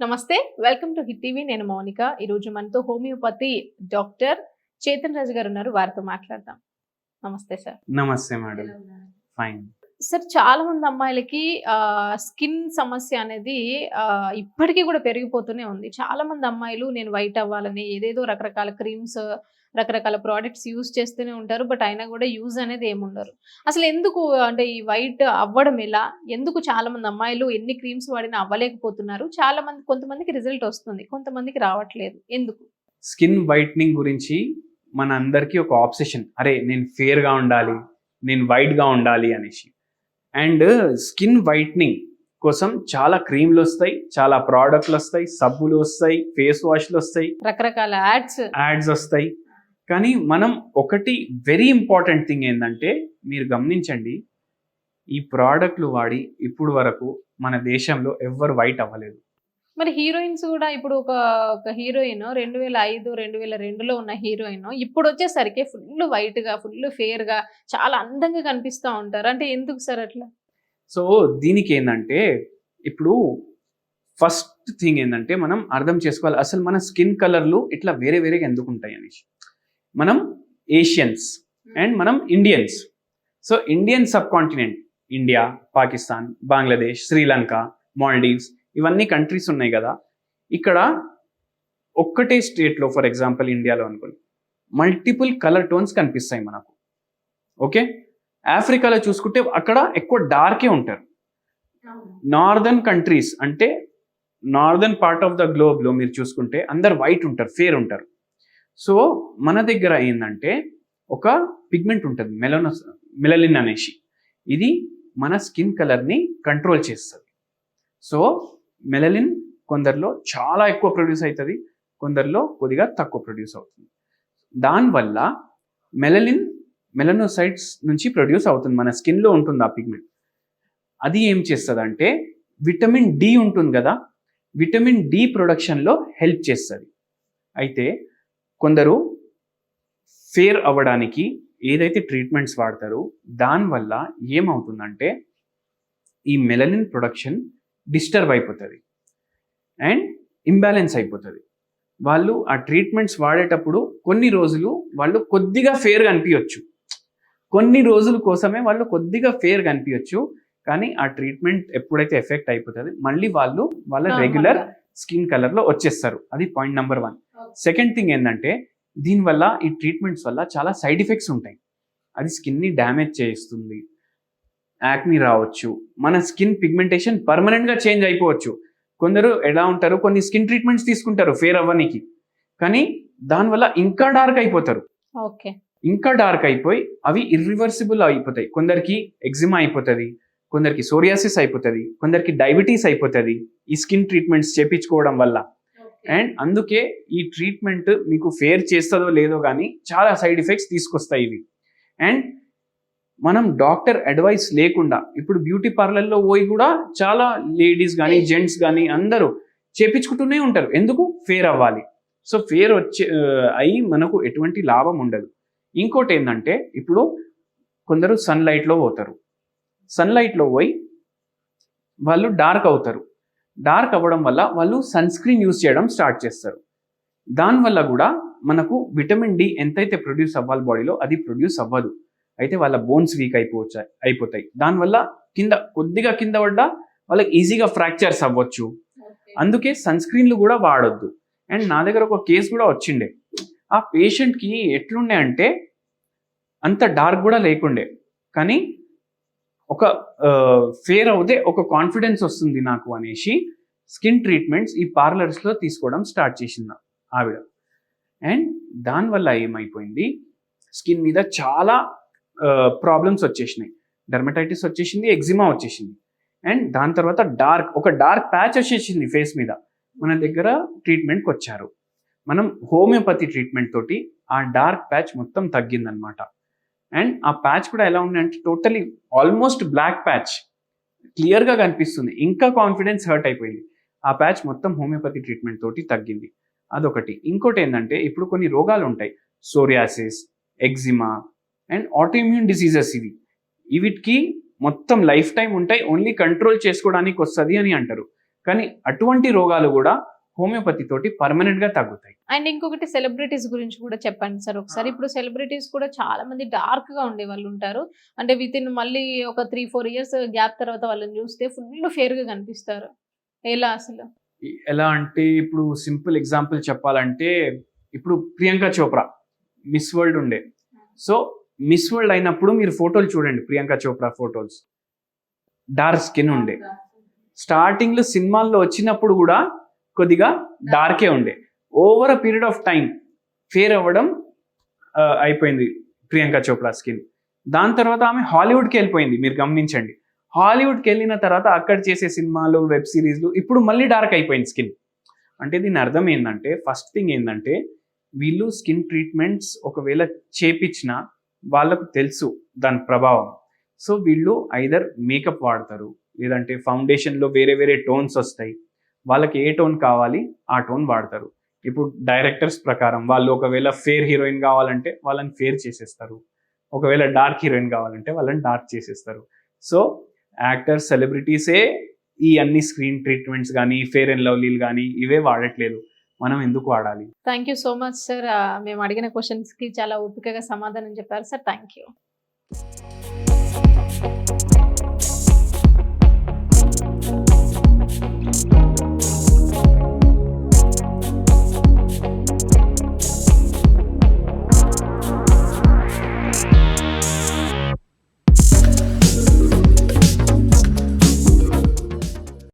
నమస్తే welcome to hit TV. నేను మౌనిక. ఈ రోజు మనతో హోమియోపతి డాక్టర్ చేతన్ రాజు గారు ఉన్నారు. వారితో మాట్లాడదాం. నమస్తే సార్. నమస్తే మేడం. ఫైన్. సార్ చాలా మంది అమ్మాయిలకి స్కిన్ సమస్య అనేది ఇప్పటికీ కూడా పెరిగిపోతూనే ఉంది. చాలా మంది అమ్మాయిలు నేను వైట్ అవ్వాలని ఏదేదో రకరకాల క్రీమ్స్ రకరకాల ప్రోడక్ట్స్ యూజ్ చేస్తూనే ఉంటారు బట్ అయినా కూడా యూజ్ అనేది ఏముండరు అసలు ఎందుకు అంటే ఈ వైట్ అవ్వడం ఎలా? ఎందుకు చాలా మంది అమ్మాయిలు ఎన్ని క్రీమ్స్ వాడినా అవ్వలేకపోతున్నారు? చాలా మంది కొంతమందికి రిజల్ట్ వస్తుంది కొంతమందికి రావట్లేదు. ఎందుకు? స్కిన్ వైట్నింగ్ గురించి మన అందరికీ ఒక ఆబ్సెషన్ అరే నేను fair గా ఉండాలి నేను white గా ఉండాలి అనేసి. అండ్ స్కిన్ వైట్నింగ్ కోసం చాలా క్రీమ్లు వస్తాయి చాలా ప్రోడక్ట్లు వస్తాయి సబ్బులు వస్తాయి ఫేస్ వాష్లు వస్తాయి. రకరకాల యాడ్స్ యాడ్స్ వస్తాయి. కానీ మనం ఒకటి వెరీ ఇంపార్టెంట్ థింగ్ ఏంటంటే మీరు గమనించండి ఈ ప్రోడక్ట్లు వాడి ఇప్పుడు వరకు మన దేశంలో ఎవ్వరు వైట్ అవ్వలేదు. మరి హీరోయిన్స్ కూడా ఇప్పుడు ఒక ఒక హీరోయిన్ రెండు వేల ఐదు రెండు వేల రెండులో ఉన్న హీరోయిన్ ఇప్పుడు వచ్చేసరికి ఫుల్ వైట్గా ఫుల్ ఫేర్గా చాలా అందంగా కనిపిస్తూ ఉంటారు. అంటే ఎందుకు సార్ అట్లా? సో దీనికి ఏంటంటే ఇప్పుడు ఫస్ట్ థింగ్ ఏంటంటే మనం అర్థం చేసుకోవాలి. అసలు మన స్కిన్ కలర్లు ఇట్లా వేరే వేరేగా ఎందుకు ఉంటాయి అనేసి. మనం ఏషియన్స్ అండ్ మనం Indians so Indian subcontinent India Pakistan Bangladesh Sri Lanka Maldives ఇవన్నీ కంట్రీస్ ఉన్నాయి కదా. ఇక్కడ ఒక్కటే స్టేట్లో ఫర్ ఎగ్జాంపుల్ ఇండియాలో అనుకోండి మల్టిపుల్ కలర్ టోన్స్ కనిపిస్తాయి మనకు. ఓకే ఆఫ్రికాలో చూసుకుంటే అక్కడ ఎక్కువ డార్కే ఉంటారు. నార్దర్న్ కంట్రీస్ అంటే నార్దర్న్ పార్ట్ ఆఫ్ ద గ్లోబ్లో మీరు చూసుకుంటే అందరు వైట్ ఉంటారు ఫేర్ ఉంటారు. సో మన దగ్గర ఏంటంటే ఒక పిగ్మెంట్ ఉంటుంది మెలనస్ మెలలిన్ అనేసి. ఇది మన స్కిన్ కలర్ని కంట్రోల్ చేస్తుంది. సో మెలలిన్ కొందరిలో చాలా ఎక్కువ ప్రొడ్యూస్ అవుతుంది కొందరిలో కొద్దిగా తక్కువ ప్రొడ్యూస్ అవుతుంది. దానివల్ల మెలలిన్ మెలనోసైట్స్ నుంచి ప్రొడ్యూస్ అవుతుంది మన స్కిన్లో ఉంటుంది ఆ పిగ్మెంట్ అది ఏం చేస్తుంది అంటే విటమిన్ డి ఉంటుంది కదా విటమిన్ డి ప్రొడక్షన్లో హెల్ప్ చేస్తుంది. అయితే కొందరు ఫేర్ అవ్వడానికి ఏదైతే ట్రీట్మెంట్స్ వాడతారో దానివల్ల ఏమవుతుందంటే ఈ మెలనిన్ ప్రొడక్షన్ డిస్టర్బ్ అయిపోతుంది. అండ్ ఇంబ్యాలెన్స్ అయిపోతుంది. వాళ్ళు ఆ ట్రీట్మెంట్స్ వాడేటప్పుడు కొన్ని రోజులు వాళ్ళు కొద్దిగా ఫేర్ కనిపించవచ్చు కొన్ని రోజుల కోసమే వాళ్ళు కొద్దిగా ఫేర్ కనిపించవచ్చు కానీ ఆ ట్రీట్మెంట్ ఎప్పుడైతే ఎఫెక్ట్ అయిపోతుంది మళ్ళీ వాళ్ళు వాళ్ళ రెగ్యులర్ స్కిన్ కలర్లో వచ్చేస్తారు. అది point number one. Second thing ఏంటంటే దీనివల్ల ఈ ట్రీట్మెంట్స్ వల్ల చాలా సైడ్ ఎఫెక్ట్స్ ఉంటాయి. అది స్కిన్ని డ్యామేజ్ చేస్తుంది. యాక్ని రావచ్చు. మన స్కిన్ పిగ్మెంటేషన్ పర్మనెంట్గా చేంజ్ అయిపోవచ్చు. కొందరు ఎలా ఉంటారు? కొన్ని స్కిన్ ట్రీట్మెంట్స్ తీసుకుంటారు ఫేర్ అవ్వనికి. కానీ దానివల్ల ఇంకా డార్క్ అయిపోతారు. ఓకే. ఇంకా డార్క్ అయిపోయి అవి ఇర్రివర్సిబుల్ అయిపోతాయి. కొందరికి ఎగ్జిమా అయిపోతుంది. కొందరికి సోరియాసిస్ అయిపోతుంది కొందరికి డయాబెటీస్ అయిపోతుంది ఈ స్కిన్ ట్రీట్మెంట్స్ చేపించుకోవడం వల్ల. అండ్ అందుకే ఈ ట్రీట్మెంట్ మీకు ఫేర్ చేస్తుందో లేదో కానీ చాలా సైడ్ ఎఫెక్ట్స్ తీసుకొస్తాయి ఇవి. అండ్ మనం డాక్టర్ అడ్వైస్ లేకుండా ఇప్పుడు బ్యూటీ పార్లర్లో పోయి కూడా చాలా లేడీస్ కానీ జెంట్స్ కానీ అందరూ చేపించుకుంటూనే ఉంటారు. ఎందుకు? ఫేర్ అవ్వాలి. సో ఫేర్ వచ్చే అయి మనకు ఎటువంటి లాభం ఉండదు. ఇంకోటి ఏంటంటే ఇప్పుడు కొందరు సన్లైట్లో పోతారు. సన్లైట్లో పోయి వాళ్ళు డార్క్ అవుతారు. డార్క్ అవ్వడం వల్ల వాళ్ళు సన్ స్క్రీన్ యూస్ చేయడం స్టార్ట్ చేస్తారు. దానివల్ల కూడా మనకు విటమిన్ డి ఎంతైతే ప్రొడ్యూస్ అవ్వాలి బాడీలో అది ప్రొడ్యూస్ అవ్వదు. అయితే వాళ్ళ బోన్స్ వీక్ అయిపోవచ్చాయి అయిపోతాయి. దానివల్ల కింద కొద్దిగా కింద పడ్డా వాళ్ళకి ఈజీగా ఫ్రాక్చర్స్ అవ్వచ్చు. అందుకే సన్ స్క్రీన్లు కూడా వాడొద్దు. అండ్ నా దగ్గర ఒక కేసు కూడా వచ్చిండే. ఆ పేషెంట్కి ఎట్లుండే అంటే అంత డార్క్ కూడా లేకుండే. కానీ ఒక ఫేర్ అవుతే ఒక కాన్ఫిడెన్స్ వస్తుంది నాకు అనేసి స్కిన్ ట్రీట్మెంట్స్ ఈ పార్లర్స్లో తీసుకోవడం స్టార్ట్ చేసింది ఆవిడ. అండ్ దానివల్ల ఏమైపోయింది? స్కిన్ మీద చాలా ప్రాబ్లమ్స్ వచ్చేసినాయి. డర్మటైటిస్ వచ్చేసింది ఎగ్జిమా వచ్చేసింది. అండ్ దాని తర్వాత డార్క్ ఒక డార్క్ ప్యాచ్ వచ్చేసింది ఫేస్ మీద. మన దగ్గర ట్రీట్మెంట్కి వచ్చారు మనం హోమియోపతి ట్రీట్మెంట్ తోటి ఆ డార్క్ ప్యాచ్ మొత్తం తగ్గిందనమాట అండ్ ఆ ప్యాచ్ కూడా ఎలా ఉందంటే టోటలీ ఆల్మోస్ట్ బ్లాక్ ప్యాచ్. క్లియర్గా కనిపిస్తుంది. ఇంకా కాన్ఫిడెన్స్ హర్ట్ అయిపోయింది. ఆ ప్యాచ్ మొత్తం హోమియోపతి ట్రీట్మెంట్ తోటి తగ్గింది. అదొకటి. ఇంకోటి ఏంటంటే ఇప్పుడు కొన్ని రోగాలు ఉంటాయి. Psoriasis eczema and autoimmune diseases ఇవి. వీటికి మొత్తం లైఫ్ టైం ఉంటాయి. ఓన్లీ కంట్రోల్ చేసుకోవడానికి వస్తుంది అని అంటారు. కానీ అటువంటి రోగాలు కూడా హోమియోపతి తోటి పర్మనెంట్గా తగ్గుతాయి. అండ్ ఇంకొకటి సెలబ్రిటీస్ గురించి కూడా చెప్పండి సార్ ఒకసారి. ఇప్పుడు సెలబ్రిటీస్ కూడా చాలా మంది డార్క్గా ఉండే వాళ్ళు ఉంటారు. అంటే విత్ ఇన్ మళ్ళీ ఒక త్రీ ఫోర్ ఇయర్స్ గ్యాప్ తర్వాత వాళ్ళని చూస్తే ఫుల్ ఫేర్గా కనిపిస్తారు. ఎలా అసలు? ఎలా అంటే ఇప్పుడు సింపుల్ ఎగ్జాంపుల్ చెప్పాలంటే ఇప్పుడు ప్రియాంక చోప్రా మిస్ వరల్డ్ ఉండే. సో మిస్ వరల్డ్ అయినప్పుడు మీరు ఫోటోలు చూడండి Priyanka Chopra photos. Dark skin ఉండే. స్టార్టింగ్లో సినిమాల్లో వచ్చినప్పుడు కూడా కొద్దిగా డార్కే ఉండే. Over a period of time fair అవ్వడం అయిపోయింది ప్రియాంక చోప్రా స్కిన్. దాని తర్వాత ఆమె హాలీవుడ్కి వెళ్ళిపోయింది మీరు గమనించండి. హాలీవుడ్కి వెళ్ళిన తర్వాత అక్కడ చేసే సినిమాలు వెబ్ సిరీస్లు ఇప్పుడు మళ్ళీ డార్క్ అయిపోయింది స్కిన్. అంటే దీని అర్థం ఏంటంటే ఫస్ట్ థింగ్ ఏంటంటే వీళ్ళు స్కిన్ ట్రీట్మెంట్స్ ఒకవేళ చేపించిన వాళ్ళకు తెలుసు దాని ప్రభావం. సో వీళ్ళు ఐదర్ మేకప్ వాడతారు లేదంటే ఫౌండేషన్లో వేరే వేరే టోన్స్ వస్తాయి వాళ్ళకి ఏ టోన్ కావాలి ఆ టోన్ వాడతారు. ఇప్పుడు డైరెక్టర్స్ ప్రకారం వాళ్ళు ఒకవేళ ఫేర్ హీరోయిన్ కావాలంటే వాళ్ళని ఫేర్ చేసేస్తారు. ఒకవేళ డార్క్ హీరోయిన్ కావాలంటే వాళ్ళని డార్క్ చేసేస్తారు. సో యాక్టర్స్ సెలబ్రిటీసే ఈ అన్ని స్క్రీన్ ట్రీట్మెంట్స్ కానీ ఫేర్ అండ్ లవ్లీలు కానీ ఇవే వాడట్లేదు. మనం ఎందుకు వాడాలి? Thank you so much sir. మేము అడిగిన క్వశ్చన్స్కి చాలా ఓపికగా సమాధానం చెప్పారు సార్. Thank you.